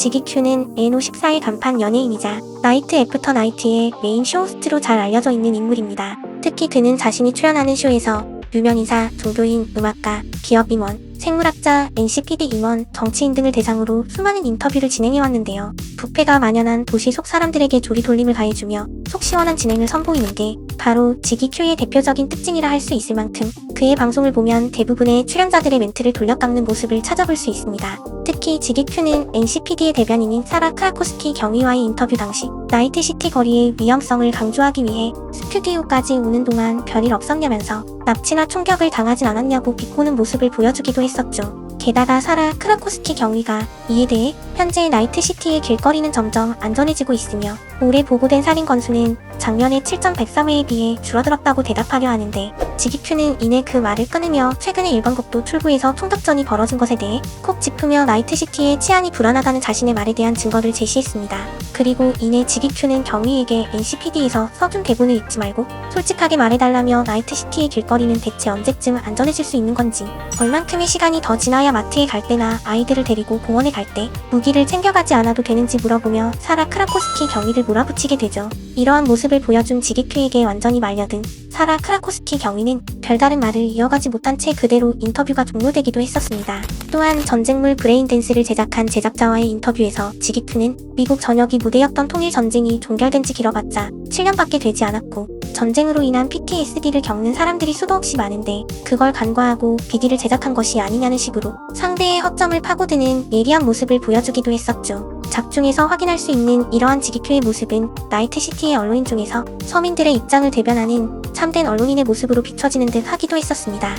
지기큐는 N54의 간판 연예인이자 나이트 애프터 나이트의 메인 쇼호스트로 잘 알려져 있는 인물입니다. 특히 그는 자신이 출연하는 쇼에서 유명인사, 종교인, 음악가, 기업 임원, 생물학자, NCPD 임원, 정치인 등을 대상으로 수많은 인터뷰를 진행해왔는데요. 부패가 만연한 도시 속 사람들에게 조리돌림을 가해주며 속 시원한 진행을 선보이는 게 바로 지기큐의 대표적인 특징이라 할 수 있을 만큼 그의 방송을 보면 대부분의 출연자들의 멘트를 돌려깎는 모습을 찾아볼 수 있습니다. 특히 지기큐는 NCPD의 대변인인 사라 크라코스키 경위와의 인터뷰 당시 나이트시티 거리의 위험성을 강조하기 위해 스튜디오까지 오는 동안 별일 없었냐면서 납치나 총격을 당하진 않았냐고 비꼬는 모습을 보여주기도 했 었죠. 게다가 사라 크라코스키 경위가 이에 대해 현재 나이트시티의 길거리는 점점 안전해지고 있으며 올해 보고된 살인 건수는 작년의 7.103회에 비해 줄어들었다고 대답하려 하는데 지기큐는 이내 그 말을 끊으며 최근에 일본국도 출구에서 총격전이 벌어진 것에 대해 콕 짚으며 나이트시티의 치안이 불안하다는 자신의 말에 대한 증거를 제시했습니다. 그리고 이내 지기큐는 경위에게 NCPD에서 써준 대본을 읽지 말고 솔직하게 말해달라며 나이트시티의 길거리는 대체 언제쯤 안전해질 수 있는 건지 얼만큼의 시간이 더 지나야 마트에 갈 때나 아이들을 데리고 공원에 갈 때 무기를 챙겨가지 않아도 되는지 물어보며 사라 크라코스키 경위를 몰아붙이게 되죠. 이러한 모습을 보여준 지기큐에게 완전히 말려든 사라 크라코스키 경위는 별다른 말을 이어가지 못한 채 그대로 인터뷰가 종료되기도 했었습니다. 또한 전쟁물 브레인댄스를 제작한 제작자와의 인터뷰에서 지기큐는 미국 전역이 무대였던 통일 전쟁이 종결된 지 길어봤자 7년밖에 되지 않았고 전쟁으로 인한 PTSD를 겪는 사람들이 수도 없이 많은데 그걸 간과하고 비디를 제작한 것이 아니냐는 식으로 상대의 허점을 파고드는 예리한 모습을 보여주기도 했었죠. 작중에서 확인할 수 있는 이러한 지기표의 모습은 나이트시티의 언론인 중에서 서민들의 입장을 대변하는 참된 언론인의 모습으로 비춰지는 듯 하기도 했었습니다.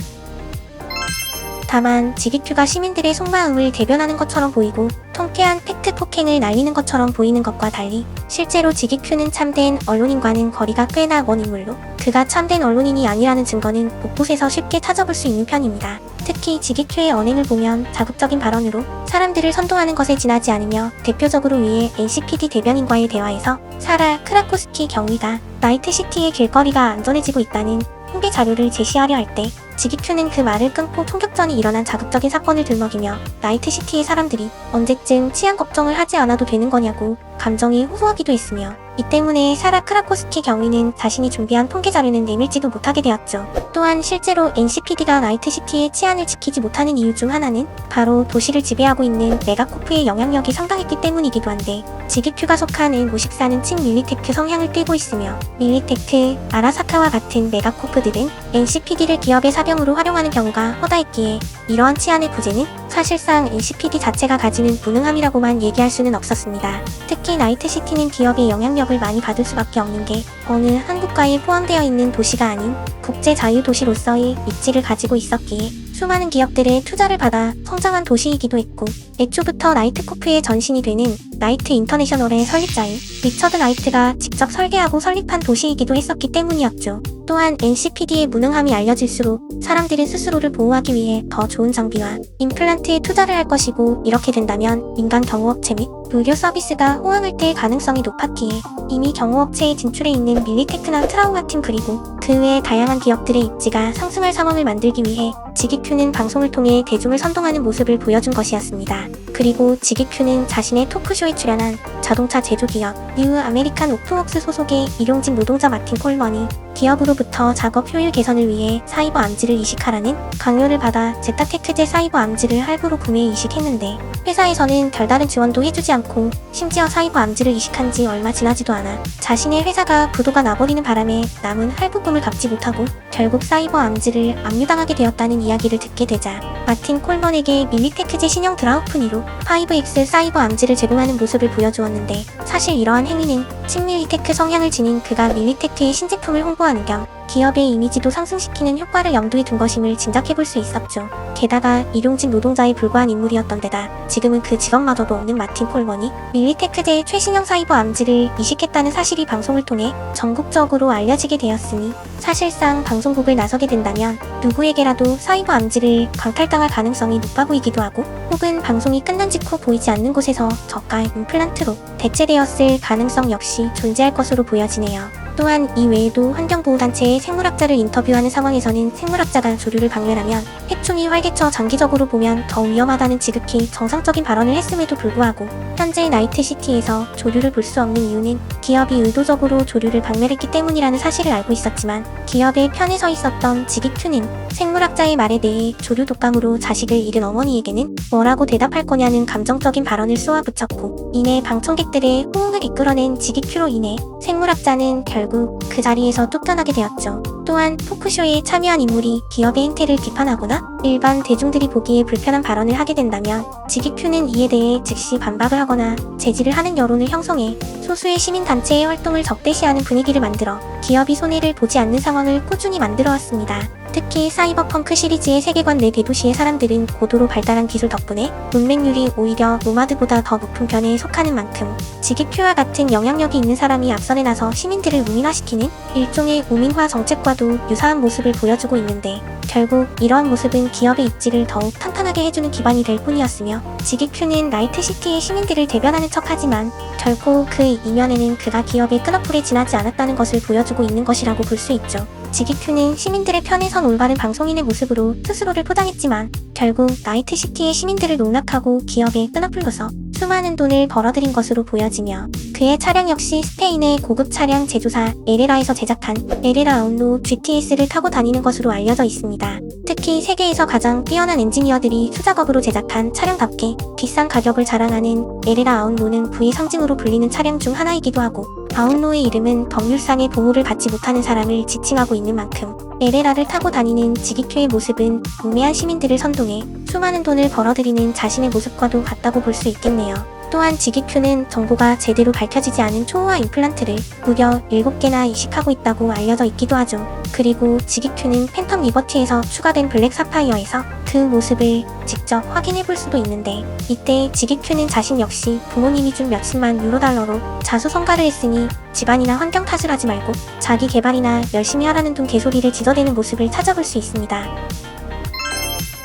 다만 지기큐가 시민들의 속마음을 대변하는 것처럼 보이고 통쾌한 팩트 폭행을 날리는 것처럼 보이는 것과 달리 실제로 지기큐는 참된 언론인과는 거리가 꽤나 먼 인물로 그가 참된 언론인이 아니라는 증거는 곳곳에서 쉽게 찾아볼 수 있는 편입니다. 특히 지기큐의 언행을 보면 자극적인 발언으로 사람들을 선동하는 것에 지나지 않으며 대표적으로 위에 NCPD 대변인과의 대화에서 사라 크라코스키 경위가 나이트시티의 길거리가 안전해지고 있다는 홍대 자료를 제시하려 할 때 지기큐는 그 말을 끊고 총격전이 일어난 자극적인 사건을 들먹이며 나이트시티의 사람들이 언제쯤 치안 걱정을 하지 않아도 되는 거냐고 감정이 호소하기도 했으며 이 때문에 사라 크라코스키 경위는 자신이 준비한 통계 자료는 내밀지도 못하게 되었죠. 또한 실제로 NCPD가 나이트시티의 치안을 지키지 못하는 이유 중 하나는 바로 도시를 지배하고 있는 메가코프의 영향력이 상당했기 때문이기도 한데 지기큐가 속한 N54는 친 밀리테크 성향을 띠고 있으며 밀리테크, 아라사카와 같은 메가코프들은 NCPD를 기업의 사병으로 활용하는 경우가 허다했기에 이러한 치안의 부재는 사실상 NCPD 자체가 가지는 무능함이라고만 얘기할 수는 없었습니다. 특히 나이트시티는 기업의 영향력을 많이 받을 수밖에 없는 게 어느 한 국가에 포함되어 있는 도시가 아닌 국제 자유 도시로서의 입지를 가지고 있었기에 수많은 기업들의 투자를 받아 성장한 도시이기도 했고 애초부터 나이트코프의 전신이 되는 나이트 인터내셔널의 설립자인 리처드 나이트가 직접 설계하고 설립한 도시이기도 했었기 때문이었죠. 또한 NCPD의 무능함이 알려질수록 사람들은 스스로를 보호하기 위해 더 좋은 장비와 임플란트에 투자를 할 것이고 이렇게 된다면 민간 경호업체 및 의료 서비스가 호황을 띨 가능성이 높았기에 이미 경호업체에 진출해 있는 밀리테크나 트라우마팀 그리고 그 외 다양한 기업들의 입지가 상승할 상황을 만들기 위해 지기큐는 방송을 통해 대중을 선동하는 모습을 보여준 것이었습니다. 그리고 지기큐는 자신의 토크쇼에 출연한 자동차 제조기업 뉴 아메리칸 오토웍스 소속의 일용직 노동자 마틴 콜먼이 기업으로부터 작업 효율 개선을 위해 사이버 암지를 이식하라는 강요를 받아 제타테크제 사이버 암지를 할부로 구매 이식했는데 회사에서는 별다른 지원도 해주지 않고 심지어 사이버 암지를 이식한 지 얼마 지나지도 않아 자신의 회사가 부도가 나버리는 바람에 남은 할부금을 갚지 못하고 결국 사이버 암지를 압류당하게 되었다는 이야기를 듣게 되자 마틴 콜먼에게 밀리테크제 신형 드라우프니로 5X 사이버 암지를 제공하는 모습을 보여주었는데 사실 이러한 행위는 친밀리테크 성향을 지닌 그가 밀리테크의 신제품을 홍보하는 겸 기업의 이미지도 상승시키는 효과를 염두에 둔 것임을 짐작해 볼 수 있었죠. 게다가 일용직 노동자에 불과한 인물이었던 데다 지금은 그 직업마저도 없는 마틴 콜먼이 밀리테크제의 최신형 사이버 암지를 이식했다는 사실이 방송을 통해 전국적으로 알려지게 되었으니 사실상 방송국을 나서게 된다면 누구에게라도 사이버 암지를 강탈당할 가능성이 높아 보이기도 하고 혹은 방송이 끝난 직후 보이지 않는 곳에서 저가 임플란트로 대체되었을 가능성 역시 존재할 것으로 보여지네요. 또한 이 외에도 환경보호단체의 생물학자를 인터뷰하는 상황에서는 생물학자가 조류를 방면하면 해충이 활개쳐 장기적으로 보면 더 위험하다는 지극히 정상적인 발언을 했음에도 불구하고 현재 나이트시티에서 조류를 볼 수 없는 이유는 기업이 의도적으로 조류를 박멸했기 때문이라는 사실을 알고 있었지만 기업의 편에 서 있었던 지기큐는 생물학자의 말에 대해 조류 독감으로 자식을 잃은 어머니에게는 뭐라고 대답할 거냐는 감정적인 발언을 쏘아붙였고 이내 방청객들의 호응을 이끌어낸 지기큐로 인해 생물학자는 결국 그 자리에서 쫓겨나게 되었죠. 또한 토크쇼에 참여한 인물이 기업의 행태를 비판하거나 일반 대중들이 보기에 불편한 발언을 하게 된다면 지기큐는 이에 대해 즉시 반박을 하거나 제지를 하는 여론을 형성해 소수의 시민단체의 활동을 적대시하는 분위기를 만들어 기업이 손해를 보지 않는 상황을 꾸준히 만들어 왔습니다. 특히 사이버펑크 시리즈의 세계관 내 대도시의 사람들은 고도로 발달한 기술 덕분에 문맹률이 오히려 노마드보다 더 높은 편에 속하는 만큼 지기큐와 같은 영향력이 있는 사람이 앞선에 나서 시민들을 우민화시키는 일종의 우민화 정책과도 유사한 모습을 보여주고 있는데 결국 이러한 모습은 기업의 입지를 더욱 탄탄하게 해주는 기반이 될 뿐이었으며 지기큐는 나이트시티의 시민들을 대변하는 척하지만 결코 그 이면에는 그가 기업의 끈어풀에 지나지 않았다는 것을 보여주고 있는 것이라고 볼 수 있죠. 지기큐는 시민들의 편에 선 올바른 방송인의 모습으로 스스로를 포장했지만 결국 나이트시티의 시민들을 농락하고 기업의 끈어풀로서 수많은 돈을 벌어들인 것으로 보여지며 그의 차량 역시 스페인의 고급 차량 제조사 에레라에서 제작한 에레라 아웃로 GTS를 타고 다니는 것으로 알려져 있습니다. 특히 세계에서 가장 뛰어난 엔지니어들이 수작업으로 제작한 차량답게 비싼 가격을 자랑하는 에레라 아웃로는 부의 상징으로 불리는 차량 중 하나이기도 하고 아웃로의 이름은 법률상의 보호를 받지 못하는 사람을 지칭하고 있는 만큼 에레라를 타고 다니는 지기큐의 모습은 우매한 시민들을 선동해 수많은 돈을 벌어들이는 자신의 모습과도 같다고 볼 수 있겠네요. 또한 지기큐는 정보가 제대로 밝혀지지 않은 초호화 임플란트를 무려 7개나 이식하고 있다고 알려져 있기도 하죠. 그리고 지기큐는 팬텀 리버티에서 추가된 블랙 사파이어에서 그 모습을 직접 확인해 볼 수도 있는데 이때 지기큐는 자신 역시 부모님이 준 몇십만 유로 달러로 자수성가를 했으니 집안이나 환경 탓을 하지 말고 자기 개발이나 열심히 하라는 둥 개소리를 지저대는 모습을 찾아볼 수 있습니다.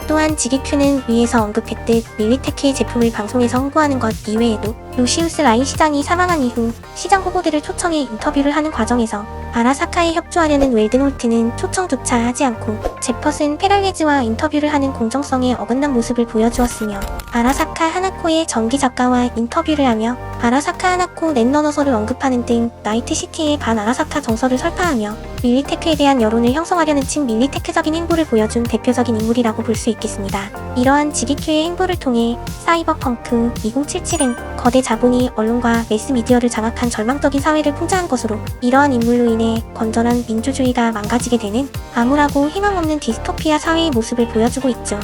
또한 지기큐는 위에서 언급했듯 밀리테크의 제품을 방송에서 홍보하는 것 이외에도 루시우스 라인 시장이 사망한 이후 시장 후보들을 초청해 인터뷰를 하는 과정에서 아라사카에 협조하려는 웰든홀트는 초청조차 하지 않고 제퍼슨 페랄레즈와 인터뷰를 하는 공정성에 어긋난 모습을 보여주었으며 아라사카 하나 코의 전기 작가와 인터뷰를 하며 아라사카 하나코 넷너너서를 언급하는 등 나이트시티의 반 아라사카 정서를 설파하며 밀리테크에 대한 여론을 형성하려는 친 밀리테크적인 행보를 보여준 대표적인 인물이라고 볼 수 있겠습니다. 이러한 지기큐의 행보를 통해 사이버펑크 2077은 거대 자본이 언론과 매스미디어를 장악한 절망적인 사회를 풍자한 것으로 이러한 인물로 인해 건전한 민주주의가 망가지게 되는 암울하고 희망 없는 디스토피아 사회의 모습을 보여주고 있죠.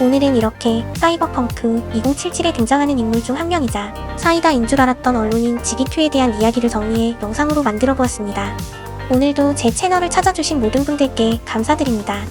오늘은 이렇게 사이버펑크 2077에 등장하는 인물 중 한 명이자 사이다인 줄 알았던 언론인 지기큐에 대한 이야기를 정리해 영상으로 만들어 보았습니다. 오늘도 제 채널을 찾아주신 모든 분들께 감사드립니다.